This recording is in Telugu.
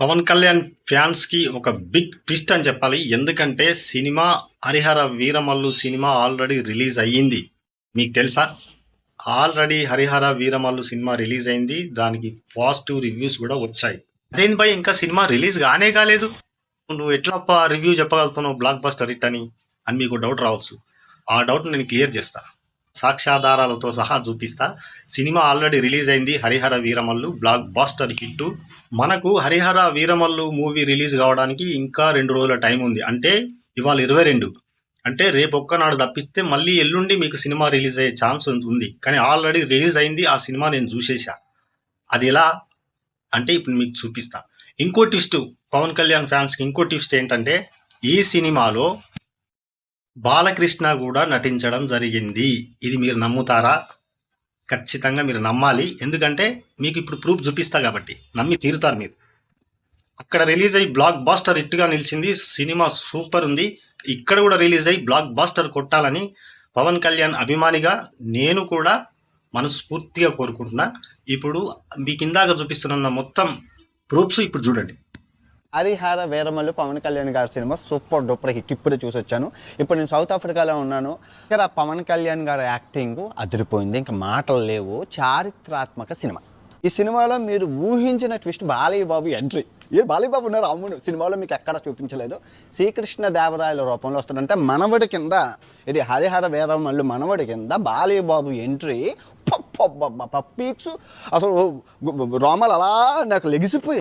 పవన్ కళ్యాణ్ ఫ్యాన్స్కి ఒక బిగ్ ట్విస్ట్ అని చెప్పాలి. ఎందుకంటే cinema Harihara Veeramallu cinema already release అయ్యింది. మీకు తెలుసా? Already Harihara Veeramallu cinema release అయింది. దానికి పాజిటివ్ రివ్యూస్ కూడా వచ్చాయి. దీనిపై ఇంకా సినిమా రిలీజ్ కానే కాలేదు. నువ్వు ఎట్లా రివ్యూ చెప్పగలుగుతున్నావు బ్లాక్ బస్టర్ హిట్ అని? అని మీకు డౌట్ రావచ్చు. ఆ డౌట్ నేను క్లియర్ చేస్తా. సాక్ష్యాధారాలతో సహా చూపిస్తా. సినిమా ఆల్రెడీ రిలీజ్ అయింది Harihara Veeramallu blockbuster hit మనకు హరిహర వీరమల్లు మూవీ రిలీజ్ కావడానికి ఇంకా రెండు రోజుల టైం ఉంది. అంటే ఇవాళ ఇరవై రెండు. అంటే రేపు ఒక్కనాడు తప్పిస్తే మళ్ళీ ఎల్లుండి మీకు సినిమా రిలీజ్ అయ్యే ఛాన్స్ ఉంది. కానీ ఆల్రెడీ రిలీజ్ అయింది ఆ సినిమా నేను చూసేసా. అది ఎలా? అంటే ఇప్పుడు మీకు చూపిస్తా. ఇంకో ట్విస్ట్ పవన్ కళ్యాణ్ ఫ్యాన్స్కి ఇంకో ట్విస్ట్ ఏంటంటే ఈ సినిమాలో బాలకృష్ణ కూడా నటించడం జరిగింది. ఇది మీరు నమ్ముతారా? ఖచ్చితంగా మీరు నమ్మాలి. ఎందుకంటే మీకు ఇప్పుడు ప్రూఫ్ చూపిస్తా కాబట్టి. నమ్మి తీరుతారు మీరు. అక్కడ రిలీజ్ అయ్యి బ్లాక్ బాస్టర్ హిట్గా నిలిచింది. సినిమా సూపర్ ఉంది. ఇక్కడ కూడా రిలీజ్ అయ్యి బ్లాక్ బాస్టర్ కొట్టాలని పవన్ కళ్యాణ్ అభిమానిగా నేను కూడా మనస్ఫూర్తిగా కోరుకుంటున్నా. ఇప్పుడు మీకు ఇందాక చూపిస్తున్న మొత్తం ప్రూఫ్స్ ఇప్పుడు చూడండి. హరిహర వీరమల్లు పవన్ కళ్యాణ్ గారి సినిమా సూపర్ డూపర్ హిట్ ఇప్పుడే చూసి వచ్చాను ఇప్పుడు నేను సౌత్ ఆఫ్రికాలో ఉన్నాను ఇక్కడ పవన్ కళ్యాణ్ గారి యాక్టింగ్ అదిరిపోయింది ఇంకా మాటలు లేవు చారిత్రాత్మక సినిమా ఈ సినిమాలో మీరు ఊహించిన ట్విస్ట్ బాలయ్య బాబు ఎంట్రీ ఏ బాలయ్య బాబు ఉన్నారు అవును సినిమాలో మీకు ఎక్కడ చూపించలేదు శ్రీకృష్ణ దేవరాయల రూపంలో వస్తాడంటే మనవడి కింద ఇది హరిహర వీరమల్లు మనవడి కింద బాలయ్య బాబు ఎంట్రీ పీక్స్ అసలు రోమాలు అలా నాకు లెగిసిపోయి